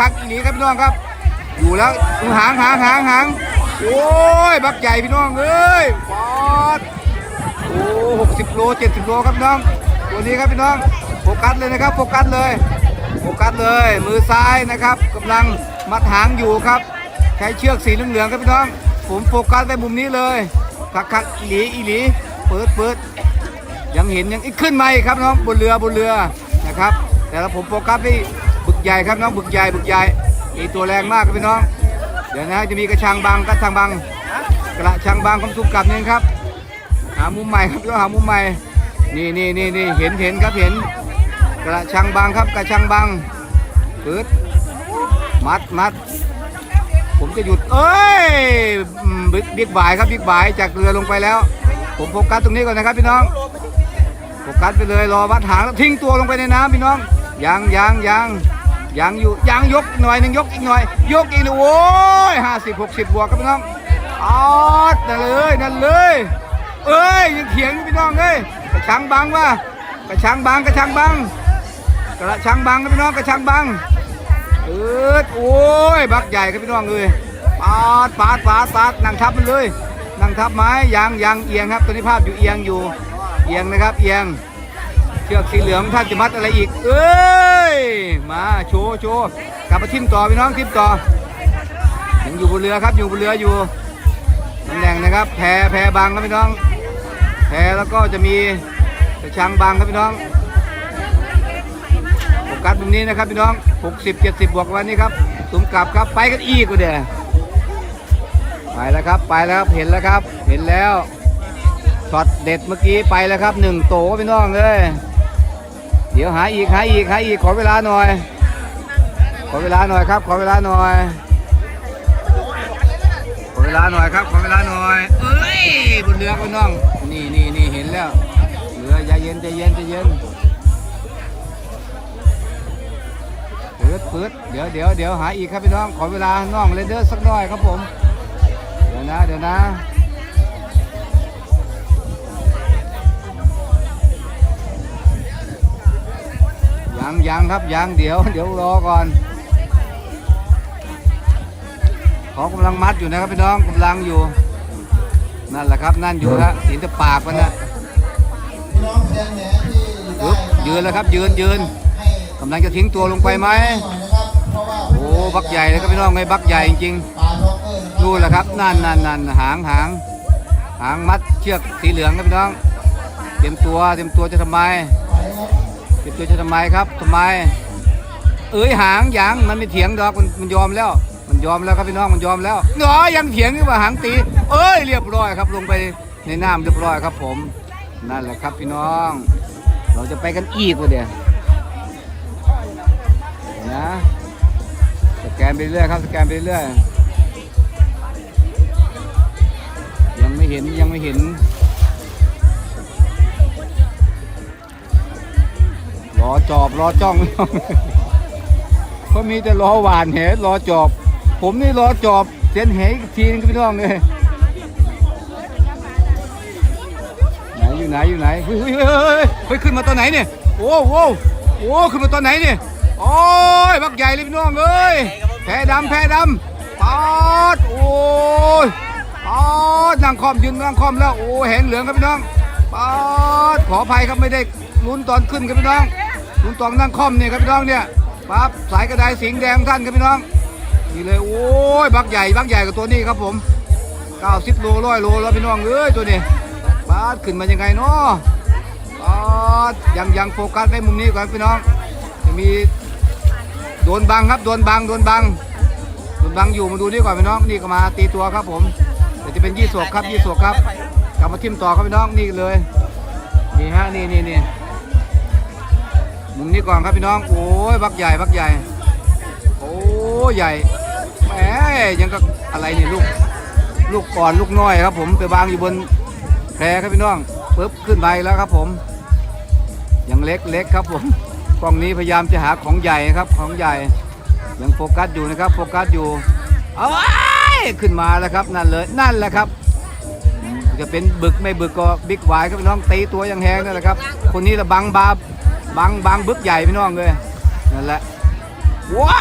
คักอีหลีครับพี่น้องครับ อยู่แล้วหางหางหางหางโอ้ยบักใหญ่พี่น้องเอ้ยปอดโอ้หกสิบโลเจ็ดสิบโลครับพี่น้อง ตัวนี้ครับพี่น้องโฟกัสเลยนะครับโฟกัสเลยโฟกัสเลย มือซ้ายนะครับกำลังมัดหางอยู่ครับใช้เชือกสีเหลืองๆครับพี่น้อง ผมโฟกัสไปมุมนี้เลยคักคักอีหลีอีหลีเปิดเปิดยังเห็นยังอีกขึ้นมาอีกครับน้องบนเรือบนเรือนะครับ แต่ละผมโฟกัสที่ กใหญ่ครับน้องบึกใหญ่บึกใหญ่อีตัวแรงมากครับพี่น้อง เดี๋ยวนะจะมีกระชังบางกระชังบางกระชังบางความสุขกับนี่ครับ หามุมใหม่ครับพี่น้องหามุมใหม่นี่นี่นี่นี่เห็นเห็นครับเห็น กระชังบางครับกระชังบางปืดมัดมัดผมจะหยุดเอ้ยบิ๊กบิ๊กบายครับบิ๊กบายจากเรือลงไปแล้ว ผมโฟกัสตรงนี้ก่อนนะครับพี่น้องโฟกัสไปเลยรอวัดหางแล้วทิ้งตัวลงไปในน้ำพี่น้องยังยังยัง ยังอยู่ยังยกหน่อยหนึ่งยกอีกหน่อย ยกอีกหนึ่งโอ้ยห้าสิบหกสิบบวกครับพี่น้องอ๋อนั่นเลยนั่นเลย เอ้ยยังเถียงพี่น้องเอ้ยกระชังบังว่ากระชังบังกระชังบังกระชังบังครับพี่น้องกระชังบังเออโอ้ยบักใหญ่ครับพี่น้องเลยปาดปาดปาดปาดนั่งทับมันเลยนั่งทับไม้ยางยางเอียงครับตัวนี้ภาพอยู่เอียงอยู่เอียงนะครับเอียงเชือกสีเหลืองท่านจะมัดอะไรอีก เอ้ ย มาโชว์โชว์กลับมาทิมต่อพี่น้องทิมต่อยังอยู่บนเรือครับอยู่บนเรืออยู่ตำแหน่งนะครับ แพแพบางครับพี่น้อง แพแล้วก็จะมีกระชังบางครับพี่น้องโฟกัสมุมนี้นะครับพี่น้อง 60 70 บวกวันนี้ครับสุมกลับครับไปกันอีกกูเด้อไปแล้วครับไปแล้วครับเห็นแล้วครับ เห็นแล้วช็อตเด็ดเมื่อกี้ไปแล้วครับหนึ่งโตพี่น้องเลย เดี๋ยวหาอีกหาอีกหาอีกขอเวลาหน่อย ขอเวลาหน่อยครับ ขอเวลาหน่อย ขอเวลาหน่อยครับ ขอเวลาหน่อยเอ้ยบนเรือพี่น้อง นี่นี่นี่เห็นแล้วเรือใจเย็นใจเย็นใจเย็นเปิดเปิดเดี๋ยวเดี๋ยวเดี๋ยวหาอีกครับพี่น้อง ขอเวลาน้องเลเดอร์สักหน่อยครับผม เดี๋ยวนะเดี๋ยวนะ ยังยังครับยังเดี๋ยว เดี๋ยวรอก่อนเขากำลังมัดอยู่นะครับพี่น้องกำลังอยู่ นั่นแหละครับ นั่นอยู่ฮะเห็นแต่ปากมันนะพี่น้องแสดงแหนที่ได้ปึ๊บยืนแล้วครับ ยืนยืนกำลังจะทิ้งตัวลงไปไหมโอ้บักใหญ่เลยครับพี่น้องไงบักใหญ่จริงปลาท็อกเกอร์นะๆนู่นแหละครับนั่นนั่นนั่นหางหางหางมัดเชือกสีเหลืองครับพี่น้อง เตรียมตัวเตรียมตัวจะทำไม ไปครับตัวจะทำไมครับทำไม เอ้ยหางยังมันไม่เถียงดอกมันมันยอมแล้ว มันยอมแล้วครับพี่น้องมันยอมแล้วเนาะยังเถียงอยู่ว่าหางตี เอ้ยเรียบร้อยครับ ลงไปในน้ำเรียบร้อยครับ ผมนั่นแหละครับพี่น้อง เราจะไปกันอีกวะเดี๋ยวนะสแกนไปเรื่อยครับสแกนไปเรื่อยยังไม่เห็นยังไม่เห็น รอจอบรอจ้องเขามีแต่รอหวานแหรอจอบ ผมนี่รอจอบเสียนแหอีกทีนึงพี่น้องเลยไหนอยู่ไหนอยู่ไหนเฮ้ยเฮ้ยเฮ้ยเฮ้ยเฮ้ยขึ้นมาตอนไหนเนี่ยโอ้โหโอ้ขึ้นมาตอนไหนเนี่ยโอ้ยบักใหญ่เลยพี่น้องเอ้ยแพ้ดำแพ้ดำปอดโอ้ยปอดนั่งคอมยืนนั่งคอมแล้วโอ้แหงเหลืองครับพี่น้องปอดขออภัยครับไม่ได้ลุ้นตอนขึ้นครับพี่น้อง ลุ้นตอนนั่งค่อมเนี่ยครับพี่น้องเนี่ยปั๊บสายกระไดสิงแดงท่านครับพี่น้องนี่เลยโอ้ยบักใหญ่บักใหญ่กับตัวนี้ครับผม90โลร้อยโลแล้วพี่น้องเอ้ยตัวนี้ปาดขึ้นมายังไงเนาะปาดยังยังโฟกัสไว้มุมนี้ก่อนพี่น้องจะมีโดนบังครับโดนบังโดนบังโดนบังอยู่มาดูนี่ก่อนพี่น้องนี่ก็มาตีตัวครับผมเดี๋ยวจะเป็นยี่สวกครับยี่สวกครับกลับมาทิ่มต่อครับพี่น้องนี่เลยนี่ฮะนี่นี่นี่ มุมนี้ก่อนครับพี่น้อง โอ้ยบักใหญ่บักใหญ่ โอ้ใหญ่แหมยังก็อะไรนี่ลูก ลูกก่อนลูกน้อยครับ ผมไปวางอยู่บนแพรครับพี่น้องปึ๊บขึ้นไปแล้วครับ ผมยังเล็กเล็กครับผมกล้องนี้พยายามจะหาของใหญ่ครับของใหญ่ ยังโฟกัสอยู่นะครับ โฟกัสอยู่เอาไว้ขึ้นมาแล้วครับนั่นเลยนั่นแหละครับ จะเป็นบึกไม่บึกก็บิ๊กไวครับพี่น้องตีตัวยังแหงนั่นแหละครับ คนนี้ละบังบา บางบางบึกใหญ่พี่น้องเลยนั่นแหละว้า